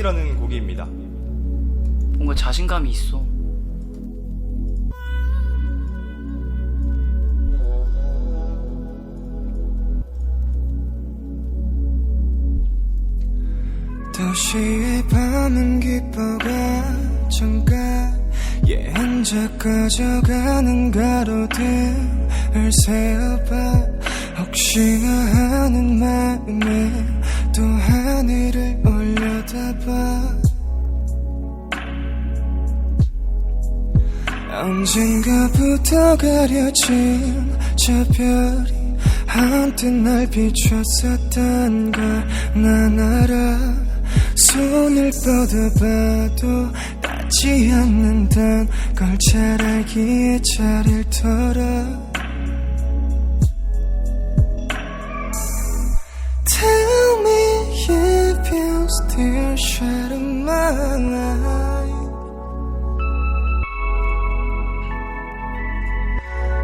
핑이라는 곡입니다. 뭔가 자신감이 있어. 도시의 밤은 깊어가 정가 예언자 꺼져가는 가로등을 세어봐 혹시나 하는 마음 언젠가부터 가려진 저 별이 한때 날 비췄었단 걸난 알아. 손을 뻗어봐도 닿지 않는단 걸 잘 알기에 잘 잃더라. Tell me if you still shadow my light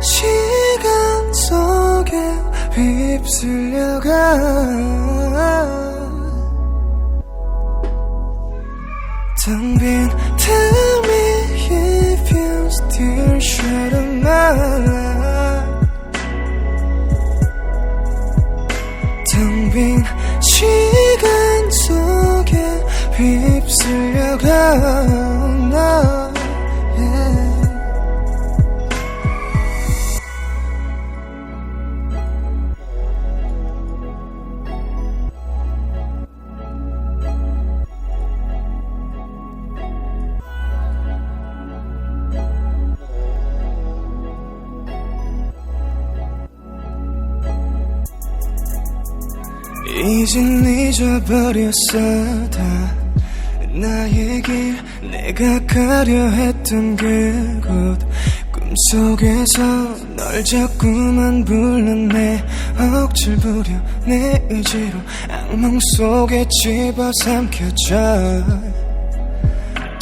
시간 속에 휩쓸려가 텅빈 Tell me if you still shadow my light 텅빈 시간 속에 휩쓸려가 나 yeah. 이젠 잊어버렸어 다 나의 길 내가 가려 했던 그곳 꿈속에서 널 자꾸만 불러내 억질 부려 내 의지로 악몽 속에 집어삼켜져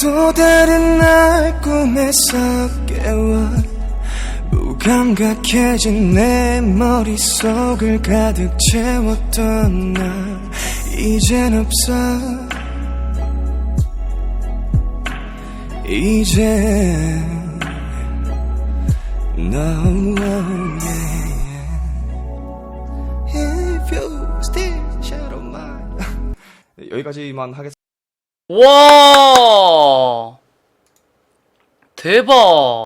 또 다른 날 꿈에서 깨워 무감각해진 내 머릿속을 가득 채웠던 나 이젠 없어 이제 No yeah. If you still shadow my 네, 여기까지만 하겠습니다. 와! 대박!